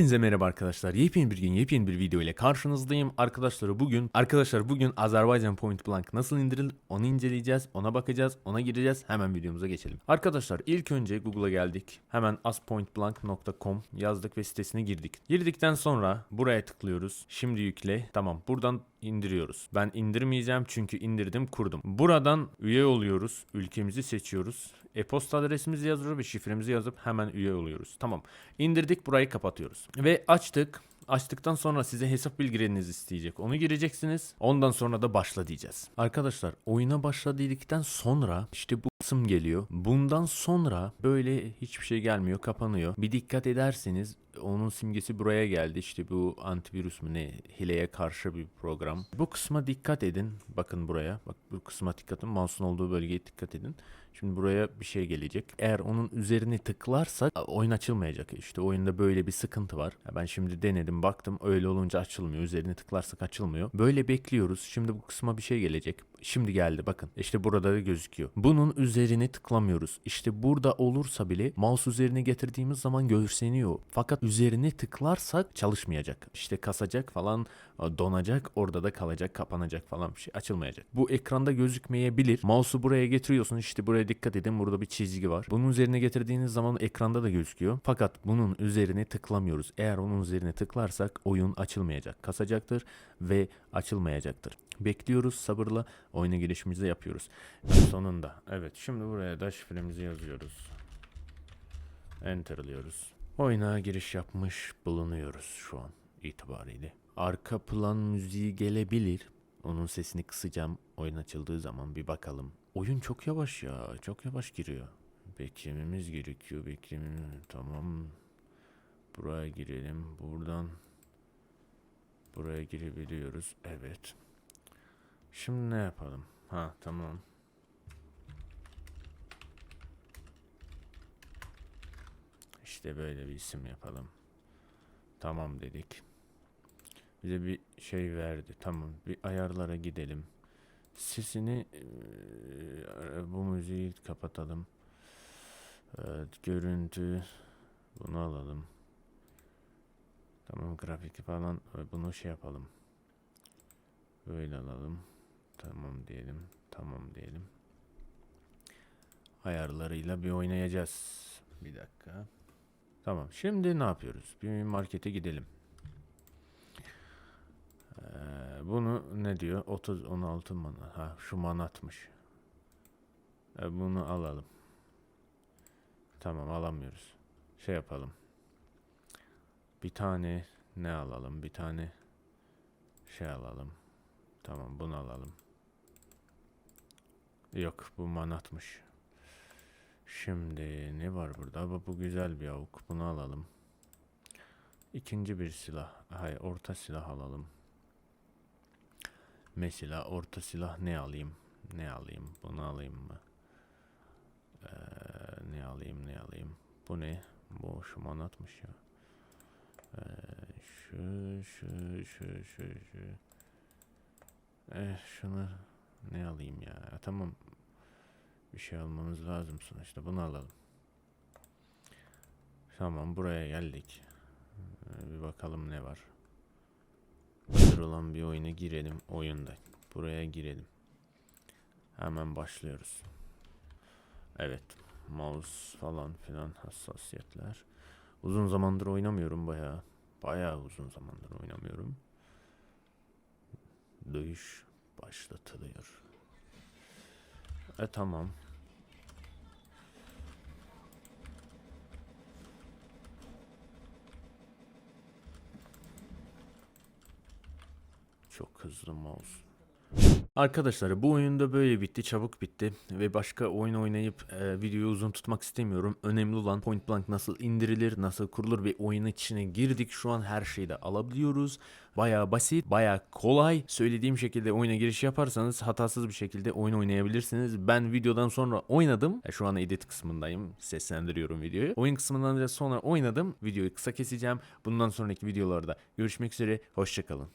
Hepinize merhaba arkadaşlar. Yepyeni bir gün, yepyeni bir video ile karşınızdayım. Arkadaşlar bugün, arkadaşlar bugün Azerbaycan Point Blank nasıl indirilir onu inceleyeceğiz, ona bakacağız, ona gireceğiz. Hemen videomuza geçelim. Arkadaşlar ilk önce Google'a geldik. Hemen aspointblank.com yazdık ve sitesine girdik. Girdikten sonra buraya tıklıyoruz. Şimdi yükle. Tamam buradan indiriyoruz. Ben indirmeyeceğim çünkü indirdim kurdum. Buradan üye oluyoruz. Ülkemizi seçiyoruz. E-posta adresimizi yazıyoruz ve şifremizi yazıp hemen üye oluyoruz. Tamam. İndirdik burayı kapatıyoruz. Ve açtık. Açtıktan sonra size hesap bilgilerinizi isteyecek. Onu gireceksiniz. Ondan sonra da başla diyeceğiz. Arkadaşlar oyuna başla dedikten sonra işte bu kısım geliyor. Bundan sonra böyle hiçbir şey gelmiyor, kapanıyor. Bir dikkat ederseniz onun simgesi buraya geldi. İşte bu antivirüs mü ne hileye karşı bir program. Bu kısma dikkat edin. Bakın buraya. Bak bu kısma dikkat edin. Mouse'un olduğu bölgeye dikkat edin. Şimdi buraya bir şey gelecek. Eğer onun üzerine tıklarsak oyun açılmayacak. İşte oyunda böyle bir sıkıntı var. Ben şimdi denedim baktım öyle olunca açılmıyor. Üzerine tıklarsak açılmıyor. Böyle bekliyoruz. Şimdi bu kısma bir şey gelecek. Şimdi geldi bakın. İşte burada da gözüküyor. Bunun üzerine tıklamıyoruz. İşte burada olursa bile mouse üzerine getirdiğimiz zaman görseniyor. Fakat üzerine tıklarsak çalışmayacak. İşte kasacak falan donacak. Orada da kalacak, kapanacak falan bir şey açılmayacak. Bu ekranda gözükmeyebilir. Mouse'u buraya getiriyorsun. İşte buraya dikkat edin. Burada bir çizgi var. Bunun üzerine getirdiğiniz zaman ekranda da gözüküyor. Fakat bunun üzerine tıklamıyoruz. Eğer onun üzerine tıklarsak oyun açılmayacak. Kasacaktır ve açılmayacaktır. Bekliyoruz sabırla oyuna girişimizi yapıyoruz. Sonunda evet şimdi buraya da şifremizi yazıyoruz. Enter'lıyoruz. Oyuna giriş yapmış bulunuyoruz şu an itibariyle. Arka plan müziği gelebilir. Onun sesini kısacağım oyun açıldığı zaman bir bakalım. Oyun çok yavaş ya çok yavaş giriyor. Beklememiz gerekiyor beklememiz. Tamam. Buraya girelim. Buradan buraya girebiliyoruz. Evet. Şimdi ne yapalım? Ha tamam. İşte böyle bir isim yapalım. Tamam dedik. Bize bir şey verdi. Tamam bir ayarlara gidelim. Sesini bu müziği kapatalım. Evet, görüntü bunu alalım. Tamam grafik falan e, bunu şey yapalım. Böyle alalım. Tamam diyelim. Tamam diyelim. Ayarlarıyla bir oynayacağız. Bir dakika. Tamam. Şimdi ne yapıyoruz? Bir markete gidelim. Ee, bunu ne diyor? 30 16 manat. Ha şu manatmış. Ee, bunu alalım. Tamam alamıyoruz. Şey yapalım. Bir tane ne alalım? Bir tane şey alalım. Tamam bunu alalım. Yok bu manatmış. Şimdi ne var burada? Bu, bu güzel bir avuk. Bunu alalım. İkinci bir silah. Hayır orta silah alalım. Mesela orta silah ne alayım? Ne alayım? Bunu alayım mı? Ee, ne alayım ne alayım? Bu ne? Bu şu manatmış ya. Ee, şu şu şu şu şu. Eh şunu ne alayım ya? Tamam. Bir şey almamız lazım sonuçta. Bunu alalım. Tamam buraya geldik. Ee, Bir bakalım ne var. Hazır olan bir oyuna girelim. Oyunda. Buraya girelim. Hemen başlıyoruz. Evet. Mouse falan filan hassasiyetler. Uzun zamandır oynamıyorum bayağı. Bayağı uzun zamandır oynamıyorum. Dövüş başlatılıyor. E tamam. Çok hızlı mouse. Arkadaşlar bu oyunda böyle bitti, çabuk bitti ve başka oyun oynayıp e, videoyu uzun tutmak istemiyorum. Önemli olan Point Blank nasıl indirilir, nasıl kurulur ve oyunun içine girdik. Şu an her şeyi de alabiliyoruz. Baya basit, baya kolay. Söylediğim şekilde oyuna giriş yaparsanız hatasız bir şekilde oyun oynayabilirsiniz. Ben videodan sonra oynadım. E, şu an edit kısmındayım. Seslendiriyorum videoyu. Oyun kısmından da sonra oynadım. Videoyu kısa keseceğim. Bundan sonraki videolarda görüşmek üzere. Hoşçakalın.